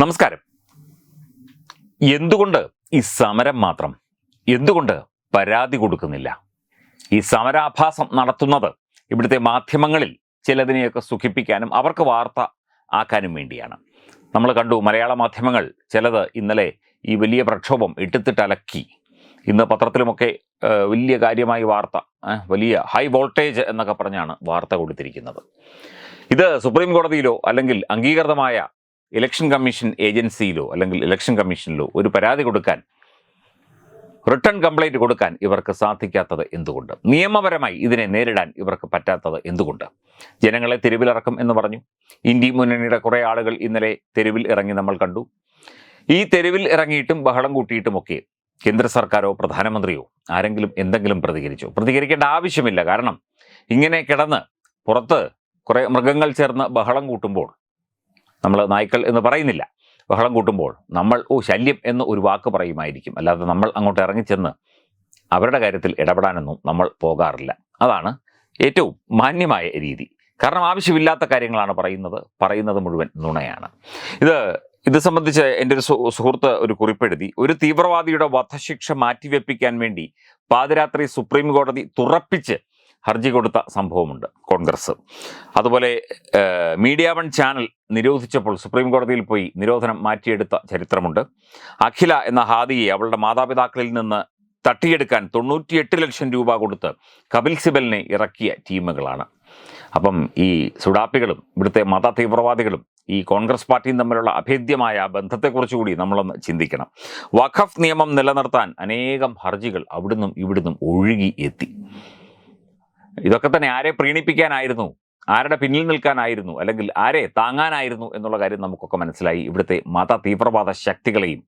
നമസ്കാരം. എന്തുകൊണ്ട് ഈ സമരം മാത്രം? എന്തുകൊണ്ട് പരാതി കൊടുക്കുന്നില്ല? ഈ സമരാഭാസം നടത്തുന്നത് ഇവിടുത്തെ മാധ്യമങ്ങളിൽ ചിലതിനെയൊക്കെ സുഖിപ്പിക്കാനും അവർക്ക് വാർത്ത ആക്കാനും വേണ്ടിയാണ്. നമ്മൾ കണ്ടു മലയാള മാധ്യമങ്ങൾ ചിലത് ഇന്നലെ ഈ വലിയ പ്രക്ഷോഭം ഇട്ടിത്തിട്ടലക്കി ഇന്ന് പത്രത്തിലുമൊക്കെ വലിയ കാര്യമായി വാർത്ത വലിയ ഹൈ വോൾട്ടേജ് എന്നൊക്കെ പറഞ്ഞാണ് വാർത്ത കൊടുത്തിരിക്കുന്നത്. ഇത് സുപ്രീം കോടതിയിലോ അല്ലെങ്കിൽ അംഗീകൃതമായ ഇലക്ഷൻ കമ്മീഷൻ ഏജൻസിയിലോ അല്ലെങ്കിൽ ഇലക്ഷൻ കമ്മീഷനിലോ ഒരു പരാതി കൊടുക്കാൻ റിട്ടേൺ കംപ്ലൈന്റ് കൊടുക്കാൻ ഇവർക്ക് സാധിക്കാത്തത് എന്തുകൊണ്ട്? നിയമപരമായി ഇതിനെ നേരിടാൻ ഇവർക്ക് പറ്റാത്തത് എന്തുകൊണ്ട്? ജനങ്ങളെ തെരുവിലിറക്കും എന്ന് പറഞ്ഞു. ഇന്ത്യ മുന്നണിയുടെ കുറേ ആളുകൾ ഇന്നലെ തെരുവിൽ ഇറങ്ങി നമ്മൾ കണ്ടു. ഈ തെരുവിൽ ഇറങ്ങിയിട്ടും ബഹളം കൂട്ടിയിട്ടുമൊക്കെ കേന്ദ്ര സർക്കാരോ പ്രധാനമന്ത്രിയോ ആരെങ്കിലും എന്തെങ്കിലും പ്രതികരിച്ചു? പ്രതികരിക്കേണ്ട ആവശ്യമില്ല. കാരണം ഇങ്ങനെ കിടന്ന് പുറത്ത് കുറേ മൃഗങ്ങൾ ചേർന്ന് ബഹളം കൂട്ടുമ്പോൾ നമ്മൾ നായ്ക്കൾ എന്ന് പറയുന്നില്ല. ബഹളം കൂട്ടുമ്പോൾ നമ്മൾ ഓ ശല്യം എന്ന് ഒരു വാക്ക് പറയുമായിരിക്കും. അല്ലാതെ നമ്മൾ അങ്ങോട്ട് ഇറങ്ങിച്ചെന്ന് അവരുടെ കാര്യത്തിൽ ഇടപെടാനൊന്നും നമ്മൾ പോകാറില്ല. അതാണ് ഏറ്റവും മാന്യമായ രീതി. കാരണം ആവശ്യമില്ലാത്ത കാര്യങ്ങളാണ് പറയുന്നത്. പറയുന്നത് മുഴുവൻ നുണയാണ്. ഇത് ഇത് സംബന്ധിച്ച് എന്റെ ഒരു സുഹൃത്ത് ഒരു കുറിപ്പെഴുതി. ഒരു തീവ്രവാദിയുടെ വധശിക്ഷ മാറ്റിവെപ്പിക്കാൻ വേണ്ടി പാതിരാത്രി സുപ്രീം കോടതി തുറപ്പിച്ച് ഹർജി കൊടുത്ത സംഭവമുണ്ട് കോൺഗ്രസ്. അതുപോലെ മീഡിയ വൺ ചാനൽ നിരോധിച്ചപ്പോൾ സുപ്രീം കോടതിയിൽ പോയി നിരോധനം മാറ്റിയെടുത്ത ചരിത്രമുണ്ട്. അഖില എന്ന ഹാദിയെ അവളുടെ മാതാപിതാക്കളിൽ നിന്ന് തട്ടിയെടുക്കാൻ തൊണ്ണൂറ്റിയെട്ട് ലക്ഷം രൂപ കൊടുത്ത് കപിൽ സിബലിനെ ഇറക്കിയ ടീമുകളാണ്. അപ്പം ഈ സുഡാപ്പികളും ഇവിടുത്തെ മത തീവ്രവാദികളും ഈ കോൺഗ്രസ് പാർട്ടിയും തമ്മിലുള്ള അഭേദ്യമായ ബന്ധത്തെക്കുറിച്ച് കൂടി നമ്മളൊന്ന് ചിന്തിക്കണം. വഖഫ് നിയമം നിലനിർത്താൻ അനേകം ഹർജികൾ അവിടുന്നും ഇവിടുന്നും ഒഴുകി എത്തി. ഇതൊക്കെ തന്നെ ആരെ പ്രീണിപ്പിക്കാനായിരുന്നു? ആരുടെ പിന്നിൽ നിൽക്കാനായിരുന്നു? അല്ലെങ്കിൽ ആരെ താങ്ങാനായിരുന്നു എന്നുള്ള കാര്യം നമുക്കൊക്കെ മനസ്സിലായി ഇവിടുത്തെ മത തീവ്രവാദ ശക്തികളെയും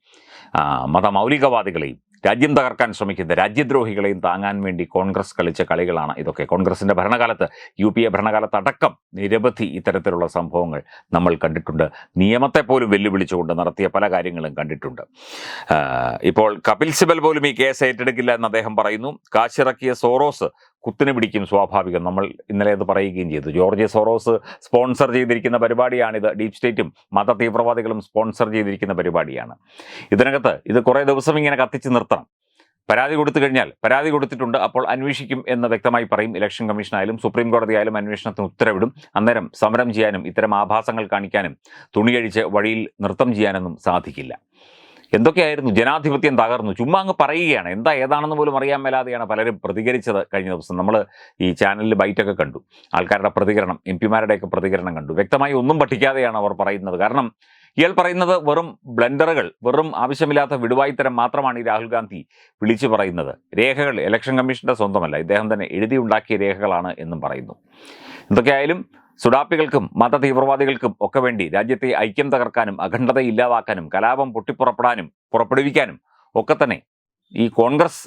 മത മതമൗലികവാദികളെയും രാജ്യം തകർക്കാൻ ശ്രമിക്കുന്ന രാജ്യദ്രോഹികളെയും താങ്ങാൻ വേണ്ടി കോൺഗ്രസ് കളിച്ച കളികളാണ് ഇതൊക്കെ. കോൺഗ്രസിന്റെ ഭരണകാലത്ത് യു പി എ ഭരണകാലത്ത് അടക്കം നിരവധി ഇത്തരത്തിലുള്ള സംഭവങ്ങൾ നമ്മൾ കണ്ടിട്ടുണ്ട്. നിയമത്തെ പോലും വെല്ലുവിളിച്ചുകൊണ്ട് നടത്തിയ പല കാര്യങ്ങളും കണ്ടിട്ടുണ്ട്. ഇപ്പോൾ കപിൽ സിബൽ പോലും ഈ കേസ് ഏറ്റെടുക്കില്ല എന്ന് അദ്ദേഹം പറയുന്നു. കാശിറക്കിയ സോറോസ് കുത്തിന് പിടിക്കും സ്വാഭാവികം. നമ്മൾ ഇന്നലെ അത് പറയുകയും ചെയ്തു. ജോർജ് സോറോസ് സ്പോൺസർ ചെയ്തിരിക്കുന്ന പരിപാടിയാണിത്. ഡീപ് സ്റ്റേറ്റും മത തീവ്രവാദികളും സ്പോൺസർ ചെയ്തിരിക്കുന്ന പരിപാടിയാണ്. ഇതിനകത്ത് ഇത് കുറേ ദിവസം ഇങ്ങനെ കത്തിച്ച് നിർത്തണം. പരാതി കൊടുത്തു കഴിഞ്ഞാൽ പരാതി കൊടുത്തിട്ടുണ്ട്. അപ്പോൾ അന്വേഷിക്കും എന്ന് വ്യക്തമായി പറയും. ഇലക്ഷൻ കമ്മീഷൻ ആയാലും സുപ്രീം കോടതി ആയാലും അന്വേഷണത്തിന് ഉത്തരവിടും. അന്നേരം സമരം ചെയ്യാനും ഇത്തരം ആഭാസങ്ങൾ കാണിക്കാനും തുണിയഴിച്ച് വഴിയിൽ നൃത്തം ചെയ്യാനൊന്നും സാധിക്കില്ല. എന്തൊക്കെയായിരുന്നു ജനാധിപത്യം തകർന്നു? ചുമ്മാ അങ്ങ് പറയുകയാണ്. എന്താ ഏതാണെന്ന് പോലും അറിയാൻ മേലാതെയാണ് പലരും പ്രതികരിച്ചത് കഴിഞ്ഞ ദിവസം. നമ്മൾ ഈ ചാനലിൽ ബൈറ്റൊക്കെ കണ്ടു. ആൾക്കാരുടെ പ്രതികരണം എം പിമാരുടെയൊക്കെ പ്രതികരണം കണ്ടു. വ്യക്തമായി ഒന്നും പഠിക്കാതെയാണ് അവർ പറയുന്നത്. കാരണം ഇയാൾ പറയുന്നത് വെറും ബ്ലണ്ടറുകൾ വെറും ആവശ്യമില്ലാത്ത വിടുവായിത്തരം മാത്രമാണ് ഈ രാഹുൽ ഗാന്ധി വിളിച്ചു പറയുന്നത്. രേഖകൾ ഇലക്ഷൻ കമ്മീഷന്റെ സ്വന്തമല്ല. ഇദ്ദേഹം തന്നെ എഴുതിയുണ്ടാക്കിയ രേഖകളാണ് എന്നും പറയുന്നു. എന്തൊക്കെയായാലും സുഡാപ്പികൾക്കും മത തീവ്രവാദികൾക്കും ഒക്കെ വേണ്ടി രാജ്യത്തെ ഐക്യം തകർക്കാനും അഖണ്ഡത ഇല്ലാതാക്കാനും കലാപം പൊട്ടിപ്പുറപ്പെടാനും പുറപ്പെടുവിക്കാനും ഒക്കെ തന്നെ ഈ കോൺഗ്രസ്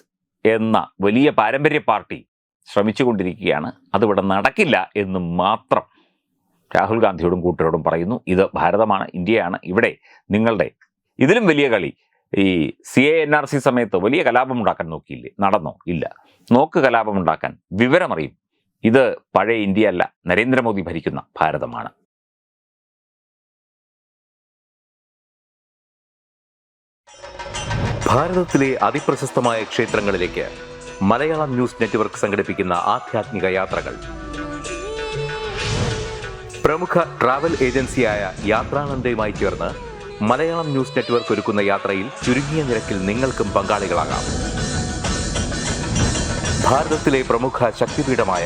എന്ന വലിയ പാരമ്പര്യ പാർട്ടി ശ്രമിച്ചുകൊണ്ടിരിക്കുകയാണ്. അതിവിടെ നടക്കില്ല എന്ന് മാത്രം രാഹുൽ ഗാന്ധിയോടും കൂട്ടരോടും പറയുന്നു. ഇത് ഭാരതമാണ് ഇന്ത്യയാണ്. ഇവിടെ നിങ്ങളുടെ ഇതിലും വലിയ കളി ഈ C A N R C സമയത്ത് വലിയ കലാപം ഉണ്ടാക്കാൻ നോക്കിയില്ലേ? നടന്നോ? ഇല്ല. നോക്ക് കലാപം ഉണ്ടാക്കാൻ വിവരമറിയും. ഇത് പഴയ ഇന്ത്യ അല്ല. നരേന്ദ്രമോദി ഭരിക്കുന്ന ഭാരതമാണ്. ഭാരതത്തിലെ അതിപ്രശസ്തമായ ക്ഷേത്രങ്ങളിലേക്ക് മലയാളം ന്യൂസ് നെറ്റ്വർക്ക് സംഘടിപ്പിക്കുന്ന ആധ്യാത്മിക യാത്രകൾ. പ്രമുഖ ട്രാവൽ ഏജൻസിയായ യാത്രാനന്ദയുമായി ചേർന്ന് മലയാളം ന്യൂസ് നെറ്റ്വർക്ക് ഒരുക്കുന്ന യാത്രയിൽ ചുരുങ്ങിയ നിരക്കിൽ നിങ്ങൾക്കും പങ്കാളികളാകാം. ഭാരതത്തിലെ പ്രമുഖ ശക്തിപീഠമായ